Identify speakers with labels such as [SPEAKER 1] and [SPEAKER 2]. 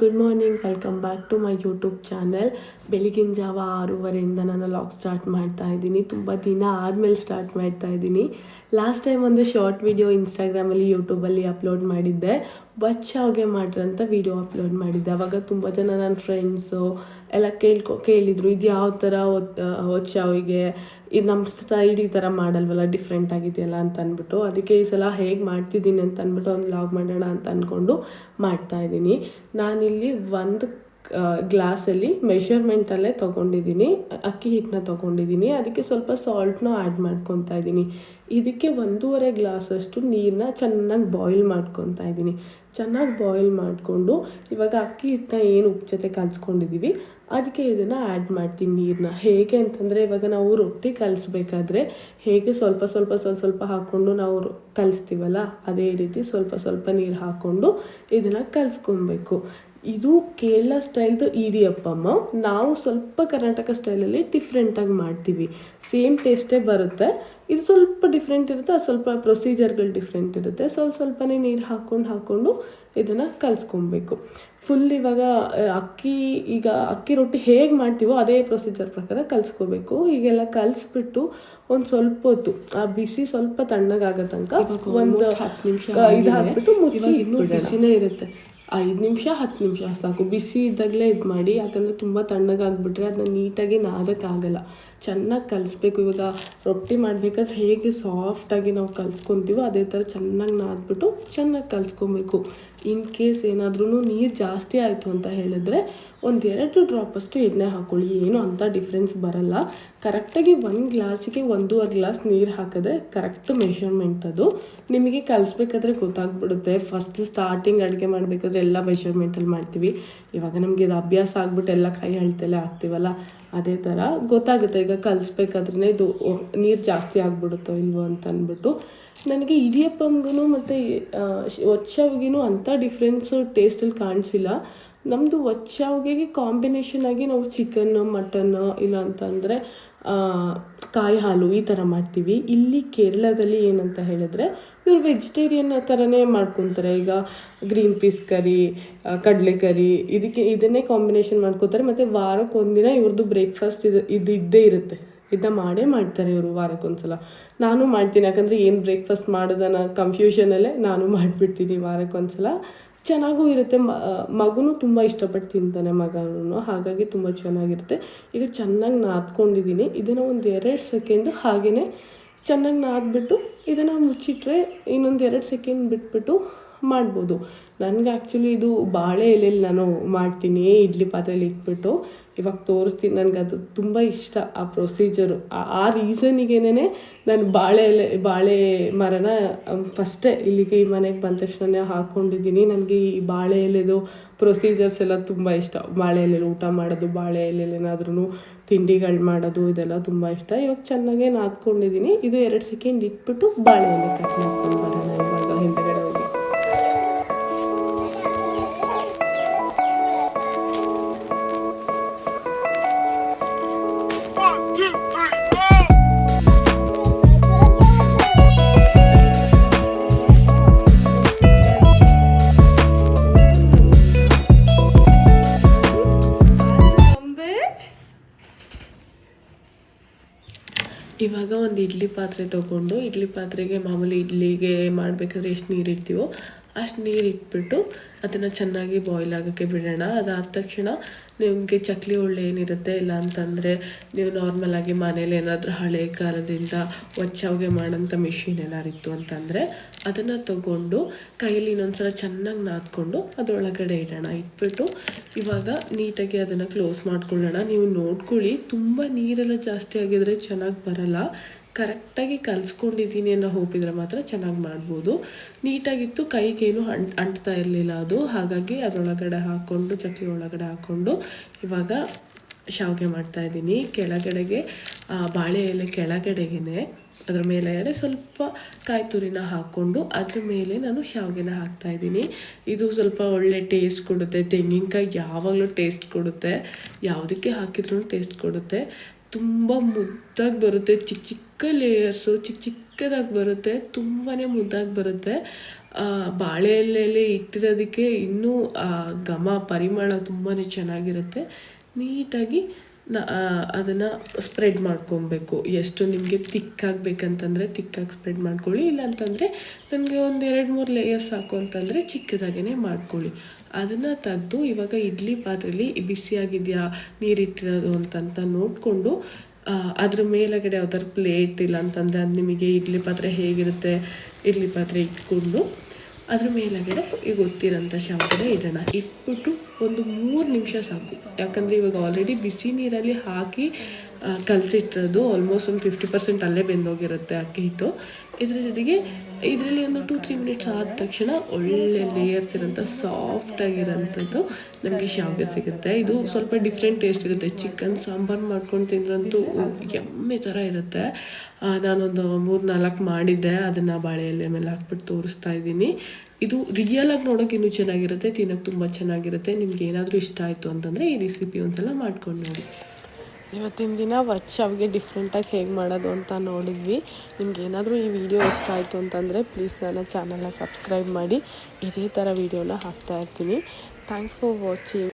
[SPEAKER 1] Good morning welcome back to my YouTube channel ಬೆಳಗಿನ ಜಾವ ಆರೂವರೆಯಿಂದ ನಾನು ಲಾಗ್ ಸ್ಟಾರ್ಟ್ ಮಾಡ್ತಾ ಇದ್ದೀನಿ. ತುಂಬ ದಿನ ಆದಮೇಲೆ ಸ್ಟಾರ್ಟ್ ಮಾಡ್ತಾ ಇದ್ದೀನಿ. ಲಾಸ್ಟ್ ಟೈಮ್ ಒಂದು ಶಾರ್ಟ್ ವಿಡಿಯೋ ಇನ್ಸ್ಟಾಗ್ರಾಮಲ್ಲಿ ಯೂಟ್ಯೂಬಲ್ಲಿ ಅಪ್ಲೋಡ್ ಮಾಡಿದ್ದೆ. ಬಚ್ಚಾವ್ಗೆ ಮಾಡ್ರಂತ ವಿಡಿಯೋ ಅಪ್ಲೋಡ್ ಮಾಡಿದ್ದೆ. ಅವಾಗ ತುಂಬ ಜನ ನನ್ನ ಫ್ರೆಂಡ್ಸು ಎಲ್ಲ ಕೇಳ್ಕೊ, ಕೇಳಿದರು ಇದು ಯಾವ ಥರ ಒಚ್ಚಾವಿಗೆ ಇದು ನಮ್ಮ ಸ್ಟೈಲ್ ಈ ಥರ ಮಾಡಲ್ವಲ್ಲ ಡಿಫ್ರೆಂಟ್ ಆಗಿದೆಯಲ್ಲ ಅಂತ ಅಂದ್ಬಿಟ್ಟು, ಅದಕ್ಕೆ ಈ ಸಲ ಹೇಗೆ ಮಾಡ್ತಿದ್ದೀನಿ ಅಂತ ಅಂದ್ಬಿಟ್ಟು ಒಂದು ಲಾಗ್ ಮಾಡೋಣ ಅಂತ ಅಂದ್ಕೊಂಡು ಮಾಡ್ತಾ ಇದ್ದೀನಿ. ನಾನಿಲ್ಲಿ ಒಂದು ಗ್ಲಾಸಲ್ಲಿ ಮೆಷರ್ಮೆಂಟಲ್ಲೇ ತೊಗೊಂಡಿದ್ದೀನಿ, ಅಕ್ಕಿ ಹಿಟ್ಟನ್ನ ತೊಗೊಂಡಿದ್ದೀನಿ, ಅದಕ್ಕೆ ಸ್ವಲ್ಪ ಸಾಲ್ಟ್ನ ಆ್ಯಡ್ ಮಾಡ್ಕೊತಾ ಇದ್ದೀನಿ. ಇದಕ್ಕೆ ಒಂದೂವರೆ ಗ್ಲಾಸಷ್ಟು ನೀರನ್ನ ಚೆನ್ನಾಗಿ ಬಾಯ್ಲ್ ಮಾಡ್ಕೊತಾ ಇದ್ದೀನಿ. ಚೆನ್ನಾಗಿ ಬಾಯ್ಲ್ ಮಾಡಿಕೊಂಡು ಇವಾಗ ಅಕ್ಕಿ ಹಿಟ್ಟನ್ನ ಏನು ಉಪ್ಪು ಜೊತೆ ಕಲಿಸ್ಕೊಂಡಿದ್ದೀವಿ ಅದಕ್ಕೆ ಇದನ್ನು ಆ್ಯಡ್ ಮಾಡ್ತೀನಿ ನೀರನ್ನ ಹೇಗೆ ಅಂತಂದರೆ ಇವಾಗ ನಾವು ರೊಟ್ಟಿ ಕಲಿಸ್ಬೇಕಾದ್ರೆ ಹೇಗೆ ಸ್ವಲ್ಪ ಸ್ವಲ್ಪ ಸ್ವಲ್ಪ ಸ್ವಲ್ಪ ಹಾಕ್ಕೊಂಡು ನಾವು ಕಲಿಸ್ತೀವಲ್ಲ, ಅದೇ ರೀತಿ ಸ್ವಲ್ಪ ಸ್ವಲ್ಪ ನೀರು ಹಾಕ್ಕೊಂಡು ಇದನ್ನು ಕಲಿಸ್ಕೊಬೇಕು. ಇದು ಕೇರಳ ಸ್ಟೈಲ್ದು ಇಡಿಯಪ್ಪಮ್ಮ ನಾವು ಸ್ವಲ್ಪ ಕರ್ನಾಟಕ ಸ್ಟೈಲಲ್ಲಿ ಡಿಫ್ರೆಂಟಾಗಿ ಮಾಡ್ತೀವಿ. ಸೇಮ್ ಟೇಸ್ಟೇ ಬರುತ್ತೆ. ಇದು ಸ್ವಲ್ಪ ಡಿಫ್ರೆಂಟ್ ಇರುತ್ತೆ ಅದು ಸ್ವಲ್ಪ ಪ್ರೊಸೀಜರ್ಗಳು ಡಿಫ್ರೆಂಟ್ ಇರುತ್ತೆ. ಸ್ವಲ್ಪ ಸ್ವಲ್ಪನೇ ನೀರು ಹಾಕ್ಕೊಂಡು ಹಾಕ್ಕೊಂಡು ಇದನ್ನು ಕಲಿಸ್ಕೊಬೇಕು. ಫುಲ್ ಇವಾಗ ಅಕ್ಕಿ ಈಗ ಅಕ್ಕಿ ರೊಟ್ಟಿ ಹೇಗೆ ಮಾಡ್ತೀವೋ ಅದೇ ಪ್ರೊಸೀಜರ್ ಪ್ರಕಾರ ಕಲಿಸ್ಕೋಬೇಕು. ಹೀಗೆಲ್ಲ ಕಲಿಸ್ಬಿಟ್ಟು ಒಂದು ಸ್ವಲ್ಪ ಹೊತ್ತು ಆ ಬಿಸಿ ಸ್ವಲ್ಪ ತಣ್ಣಗಾಗೋ ತನಕ ಒಂದು ಹತ್ತು ನಿಮಿಷ ಇದು ಹಾಕ್ಬಿಟ್ಟು ಮುಚ್ಚಿ ಇನ್ನೂ ಬಿಸಿನೇ ಇರುತ್ತೆ. ಐದು ನಿಮಿಷ, ಹತ್ತು ನಿಮಿಷ ಸಾಕು. ಬಿಸಿ ಇದ್ದಾಗಲೇ ಇದು ಮಾಡಿ, ಯಾಕಂದರೆ ತುಂಬ ತಣ್ಣಗಾಗ್ಬಿಟ್ರೆ ಅದನ್ನ ನೀಟಾಗಿ ನಾದಕ್ಕಾಗಲ್ಲ. ಚೆನ್ನಾಗಿ ಕಲಿಸ್ಬೇಕು. ಇವಾಗ ರೊಟ್ಟಿ ಮಾಡಬೇಕಾದ್ರೆ ಹೇಗೆ ಸಾಫ್ಟಾಗಿ ನಾವು ಕಲ್ಸ್ಕೊತೀವೋ ಅದೇ ಥರ ಚೆನ್ನಾಗಿ ನಾದ್ಬಿಟ್ಟು ಚೆನ್ನಾಗಿ ಕಲಿಸ್ಕೊಬೇಕು. ಇನ್ ಕೇಸ್ ಏನಾದ್ರೂ ನೀರು ಜಾಸ್ತಿ ಆಯಿತು ಅಂತ ಹೇಳಿದ್ರೆ ಒಂದು ಎರಡು ಡ್ರಾಪಷ್ಟು ಎಣ್ಣೆ ಹಾಕ್ಕೊಳ್ಳಿ ಏನು ಅಂತ ಡಿಫ್ರೆನ್ಸ್ ಬರಲ್ಲ. ಕರೆಕ್ಟಾಗಿ ಒಂದು ಗ್ಲಾಸಿಗೆ ಒಂದೂವರೆ ಗ್ಲಾಸ್ ನೀರು ಹಾಕಿದ್ರೆ ಕರೆಕ್ಟ್ ಮೆಷರ್ಮೆಂಟ್ ಅದು. ನಿಮಗೆ ಕಲಿಸ್ಬೇಕಾದ್ರೆ ಗೊತ್ತಾಗ್ಬಿಡುತ್ತೆ. ಫಸ್ಟ್ ಸ್ಟಾರ್ಟಿಂಗ್ ಅಡುಗೆ ಮಾಡಬೇಕಾದ್ರೆ ಎಲ್ಲ ಮೆಷರ್ಮೆಂಟಲ್ಲಿ ಮಾಡ್ತೀವಿ. ಇವಾಗ ನಮಗೆ ಇದು ಅಭ್ಯಾಸ ಆಗ್ಬಿಟ್ಟು ಎಲ್ಲ ಕೈ ಅಳ್ತಲೇ ಹಾಕ್ತೀವಲ್ಲ. ಅದೇ ಥರ ಗೊತ್ತಾಗುತ್ತೆ. ಈಗ ಕಲಿಸ್ಬೇಕಾದ್ರೆ ಇದು ನೀರು ಜಾಸ್ತಿ ಆಗ್ಬಿಡುತ್ತೋ ಇಲ್ವೋ ಅಂತ ಅಂದ್ಬಿಟ್ಟು. ನನಗೆ ಇಡಿಯಪ್ಪಂಗೂ ಮತ್ತು ಒಚ್ಚಾವ್ಗಿನೂ ಅಂಥ ಡಿಫ್ರೆನ್ಸು ಟೇಸ್ಟಲ್ಲಿ ಕಾಣಿಸಿಲ್ಲ. ನಮ್ಮದು ಒಚ್ಚಾವ್ಗೆ ಕಾಂಬಿನೇಷನ್ ಆಗಿ ನಾವು ಚಿಕನ್ನು ಮಟನ್ನು ಇಲ್ಲ ಅಂತಂದರೆ ಕಾಯಿ ಹಾಲು ಈ ಥರ ಮಾಡ್ತೀವಿ. ಇಲ್ಲಿ ಕೇರಳದಲ್ಲಿ ಏನಂತ ಹೇಳಿದ್ರೆ ಇವರು ವೆಜಿಟೇರಿಯನ್ ಥರನೇ ಮಾಡ್ಕೊತಾರೆ. ಈಗ ಗ್ರೀನ್ ಪೀಸ್ ಕರಿ ಕಡಲೆ ಕರಿ ಇದಕ್ಕೆ, ಇದನ್ನೇ ಕಾಂಬಿನೇಷನ್ ಮಾಡ್ಕೋತಾರೆ. ಮತ್ತು ವಾರಕ್ಕೆ ಒಂದಿನ ಇವ್ರದ್ದು ಬ್ರೇಕ್ಫಾಸ್ಟ್ ಇದು ಇದು ಇದ್ದೇ ಇರುತ್ತೆ. ಇದನ್ನ ಮಾಡೇ ಮಾಡ್ತಾರೆ ಇವರು ವಾರಕ್ಕೊಂದ್ಸಲ ನಾನು ಮಾಡ್ತೀನಿ. ಯಾಕಂದರೆ ಏನು ಬ್ರೇಕ್ಫಾಸ್ಟ್ ಮಾಡೋದನ್ನ ಕನ್ಫ್ಯೂಷನಲ್ಲೇ ನಾನು ಮಾಡಿಬಿಡ್ತೀನಿ ವಾರಕ್ಕೊಂದ್ಸಲ ಚೆನ್ನಾಗೂ ಇರುತ್ತೆ. ಮಗುನೂ ತುಂಬ ಇಷ್ಟಪಟ್ಟು ತಿಂತಾನೆ ಮಗನೂ. ಹಾಗಾಗಿ ತುಂಬ ಚೆನ್ನಾಗಿರುತ್ತೆ. ಈಗ ಚೆನ್ನಾಗಿ ನಾದ್ಕೊಂಡಿದ್ದೀನಿ. ಇದನ್ನು ಒಂದು ಎರಡು ಸೆಕೆಂಡು ಹಾಗೆಯೇ ಚೆನ್ನಾಗಿ ನಾದ್ಬಿಟ್ಟು ಇದನ್ನು ಮುಚ್ಚಿಟ್ರೆ ಇನ್ನೊಂದು ಎರಡು ಸೆಕೆಂಡ್ ಬಿಟ್ಬಿಟ್ಟು ಮಾಡ್ಬೋದು. ನನಗೆ ಆ್ಯಕ್ಚುಲಿ ಇದು ಬಾಳೆ ಎಲೆಯಲ್ಲಿ ನಾನು ಮಾಡ್ತೀನಿ, ಇಡ್ಲಿ ಪಾತ್ರೆಯಲ್ಲಿ ಇಟ್ಬಿಟ್ಟು. ಇವಾಗ ತೋರಿಸ್ತೀನಿ ನನಗೆ ಅದು ತುಂಬ ಇಷ್ಟ ಆ ಪ್ರೊಸೀಜರು ಆ ರೀಸನಿಗೇನೆ ನಾನು ಬಾಳೆ ಬಾಳೆ ಮರನ ಫಸ್ಟೇ ಇಲ್ಲಿಗೆ ಈ ಮನೆಗೆ ಬಂದ ತಕ್ಷಣ ಹಾಕ್ಕೊಂಡಿದ್ದೀನಿ ನನಗೆ ಈ ಬಾಳೆ ಎಲೆದು ಪ್ರೊಸೀಜರ್ಸ್ ಎಲ್ಲ ತುಂಬ ಇಷ್ಟ. ಬಾಳೆ ಎಲೆಲಿ ಊಟ ಮಾಡೋದು, ಬಾಳೆ ಎಲೆಲಿ ಏನಾದ್ರೂ ತಿಂಡಿಗಳು ಮಾಡೋದು ಇದೆಲ್ಲ ತುಂಬ ಇಷ್ಟ. ಇವಾಗ ಚೆನ್ನಾಗೇ ನಾದ್ಕೊಂಡಿದ್ದೀನಿ. ಇದು ಎರಡು ಸೆಕೆಂಡ್ ಇಟ್ಬಿಟ್ಟು ಬಾಳೆ ಎಲೆ ಕಟ್ ಮಾಡ್ಕೊಂಡು ಬರೋಣ ಇವಾಗ ಹಿಂದೆಗಡೆ ಒಂದು ಇಡ್ಲಿ ಪಾತ್ರೆ ತೊಗೊಂಡು, ಇಡ್ಲಿ ಪಾತ್ರೆಗೆ ಮಾಮೂಲಿ ಇಡ್ಲಿಗೆ ಮಾಡಬೇಕಾದ್ರೆ ಎಷ್ಟು ನೀರು ಇಡ್ತೀವೋ ಅಷ್ಟು ನೀರು ಇಟ್ಬಿಟ್ಟು ಅದನ್ನು ಚೆನ್ನಾಗಿ ಬಾಯ್ಲ್ ಆಗೋಕ್ಕೆ ಬಿಡೋಣ. ಅದಾದ ತಕ್ಷಣ ನಿಮಗೆ ಚಕ್ಲಿ ಒಳ್ಳೆ ಏನಿರುತ್ತೆ ಇಲ್ಲ ಅಂತಂದರೆ ನೀವು ನಾರ್ಮಲಾಗಿ ಮನೇಲಿ ಏನಾದರೂ ಹಳೆ ಕಾಲದಿಂದ ಒಚ್ಚಾವಿಗೆ ಮಾಡೋಂಥ ಮಿಷಿನ್ ಏನಾರು ಇತ್ತು ಅಂತಂದರೆ ಅದನ್ನು ತಗೊಂಡು ಕೈಯಲ್ಲಿ ಇನ್ನೊಂದ್ಸಲ ಚೆನ್ನಾಗಿ ನಾದ್ಕೊಂಡು ಅದರೊಳಗಡೆ ಇಡೋಣ. ಇಟ್ಬಿಟ್ಟು ಇವಾಗ ನೀಟಾಗಿ ಅದನ್ನು ಕ್ಲೋಸ್ ಮಾಡ್ಕೊಳ್ಳೋಣ. ನೀವು ನೋಡ್ಕೊಳ್ಳಿ, ತುಂಬ ನೀರೆಲ್ಲ ಜಾಸ್ತಿ ಆಗಿದ್ರೆ ಚೆನ್ನಾಗಿ ಬರಲ್ಲ. ಕರೆಕ್ಟಾಗಿ ಕಲಿಸ್ಕೊಂಡಿದ್ದೀನಿ ಅನ್ನೋ ಹೋಪಿದ್ರೆ ಮಾತ್ರ ಚೆನ್ನಾಗಿ ಮಾಡ್ಬೋದು. ನೀಟಾಗಿತ್ತು ಕೈಗೇನು ಅಂಟ್ ಅಂಟ್ತಾ ಇರಲಿಲ್ಲ ಅದು. ಹಾಗಾಗಿ ಅದರೊಳಗಡೆ ಹಾಕ್ಕೊಂಡು ಚಕ್ಲಿ ಒಳಗಡೆ ಹಾಕ್ಕೊಂಡು ಇವಾಗ ಶಾವಿಗೆ ಮಾಡ್ತಾಯಿದ್ದೀನಿ ಕೆಳಗಡೆಗೆ ಆ, ಬಾಳೆ ಎಲೆ ಕೆಳಗಡೆಗೆ ಅದ್ರ ಮೇಲೆ ಸ್ವಲ್ಪ ಕಾಯಿ ತುರಿನ ಹಾಕ್ಕೊಂಡು ಅದ್ರ ಮೇಲೆ ನಾನು ಶಾವಿಗೆನ ಹಾಕ್ತಾಯಿದ್ದೀನಿ ಇದು ಸ್ವಲ್ಪ ಒಳ್ಳೆ ಟೇಸ್ಟ್ ಕೊಡುತ್ತೆ. ತೆಂಗಿನಕಾಯಿ ಯಾವಾಗಲೂ ಟೇಸ್ಟ್ ಕೊಡುತ್ತೆ. ಯಾವುದಕ್ಕೆ ಹಾಕಿದ್ರೂ ಟೇಸ್ಟ್ ಕೊಡುತ್ತೆ. ತುಂಬ ಮುದ್ದಾಗಿ ಬರುತ್ತೆ, ಚಿಕ್ಕ ಚಿಕ್ಕ ಲೇಯರ್ಸು ಚಿಕ್ಕ ಚಿಕ್ಕದಾಗಿ ಬರುತ್ತೆ ತುಂಬಾ ಮುದ್ದಾಗಿ ಬರುತ್ತೆ. ಬಾಳೆ ಎಲೆಯಲ್ಲಿ ಇಟ್ಟಿರೋದಕ್ಕೆ ಇನ್ನೂ ಘಮ, ಪರಿಮಳ ತುಂಬಾ ಚೆನ್ನಾಗಿರುತ್ತೆ. ನೀಟಾಗಿ ನ ಅದನ್ನು ಸ್ಪ್ರೆಡ್ ಮಾಡ್ಕೊಬೇಕು. ಎಷ್ಟು ನಿಮಗೆ ತಿಕ್ಕಾಗಬೇಕಂತಂದರೆ ತಿಕ್ಕಾಗಿ ಸ್ಪ್ರೆಡ್ ಮಾಡ್ಕೊಳ್ಳಿ. ಇಲ್ಲಾಂತಂದರೆ ನನಗೆ ಒಂದು ಎರಡು, ಮೂರು ಲೇಯರ್ಸ್ ಸಾಕು ಅಂತಂದರೆ ಚಿಕ್ಕದಾಗೇ ಮಾಡ್ಕೊಳ್ಳಿ. ಅದನ್ನು ತೆಗೆದು ಇವಾಗ ಇಡ್ಲಿ ಪಾತ್ರೆಲಿ ಬಿಸಿಯಾಗಿದೆಯಾ ನೀರಿಟ್ಟಿರೋದು ಅಂತಂತ ನೋಡಿಕೊಂಡು ಅದ್ರ ಮೇಲಗಡೆ ಯಾವ್ದಾದ್ರು ಪ್ಲೇಟ್ ಇಲ್ಲ ಅಂತಂದರೆ ಅದು ನಿಮಗೆ ಇಡ್ಲಿ ಪಾತ್ರೆ ಹೇಗಿರುತ್ತೆ, ಇಡ್ಲಿ ಪಾತ್ರೆ ಇಟ್ಕೊಂಡು ಅದ್ರ ಮೇಲಗಡೆ ಈಗ ಗೊತ್ತಿರೋಂಥ ಶಾಂಪೂನ ಇಡೋಣ. ಇಟ್ಬಿಟ್ಟು ಒಂದು ಮೂರು ನಿಮಿಷ ಸಾಕು. ಯಾಕಂದರೆ ಇವಾಗ ಆಲ್ರೆಡಿ ಬಿಸಿ ನೀರಲ್ಲಿ ಹಾಕಿ ಆ, ಕಲಸಿಟ್ಟಿರೋದು ಆಲ್ಮೋಸ್ಟ್ ಒಂದು ಫಿಫ್ಟಿ ಪರ್ಸೆಂಟ್ ಅಲ್ಲೇ ಬೆಂದೋಗಿರುತ್ತೆ ಅಕ್ಕಿ ಹಿಟ್ಟು. ಇದ್ರ ಜೊತೆಗೆ ಇದರಲ್ಲಿ ಒಂದು ಟೂ ತ್ರೀ ಮಿನಿಟ್ಸ್ ಆದ ತಕ್ಷಣ ಒಳ್ಳೆ ಲೇಯರ್ಸ್ ಇರೋಂಥ ಸಾಫ್ಟಾಗಿರೋಂಥದ್ದು ನಮಗೆ ಶಾವಿಗೆ ಸಿಗುತ್ತೆ. ಇದು ಸ್ವಲ್ಪ ಡಿಫ್ರೆಂಟ್ ಟೇಸ್ಟ್ ಇರುತ್ತೆ. ಚಿಕನ್ ಸಾಂಬಾರು ಮಾಡ್ಕೊಂಡು ತಿಂದ್ರಂತೂ ಎಮ್ಮೆ ಥರ ಇರುತ್ತೆ. ನಾನೊಂದು ಮೂರು ನಾಲ್ಕು ಮಾಡಿದ್ದೆ. ಅದನ್ನು ಬಾಳೆ ಎಲೆ ಮೇಲೆ ಹಾಕ್ಬಿಟ್ಟು ತೋರಿಸ್ತಾ ಇದ್ದೀನಿ. ಇದು ರಿಯಲಾಗಿ ನೋಡೋಕೆ ಇನ್ನೂ ಚೆನ್ನಾಗಿರುತ್ತೆ ತಿನ್ನೋಕೆ ತುಂಬ ಚೆನ್ನಾಗಿರುತ್ತೆ. ನಿಮ್ಗೆ ಏನಾದರೂ ಇಷ್ಟ ಆಯಿತು ಅಂತಂದರೆ ಈ ರೆಸಿಪಿ ಒಂದ್ಸಲ ಮಾಡ್ಕೊಂಡು ನೋಡಿ. ಇವತ್ತಿನ ದಿನ ವರ್ಕ್ ಶಾವಿಗೆ ಡಿಫ್ರೆಂಟಾಗಿ ಹೇಗೆ ಮಾಡೋದು ಅಂತ ನೋಡಿದ್ವಿ. ನಿಮ್ಗೆ ಏನಾದರೂ ಈ ವಿಡಿಯೋ ಇಷ್ಟ ಆಯಿತು ಅಂತಂದರೆ ಪ್ಲೀಸ್ ನನ್ನ ಚಾನಲ್ನ ಸಬ್ಸ್ಕ್ರೈಬ್ ಮಾಡಿ. ಇದೇ ಥರ ವೀಡಿಯೋನ ಹಾಕ್ತಾಯಿರ್ತೀನಿ ಥ್ಯಾಂಕ್ಸ್ ಫಾರ್ ವಾಚಿಂಗ್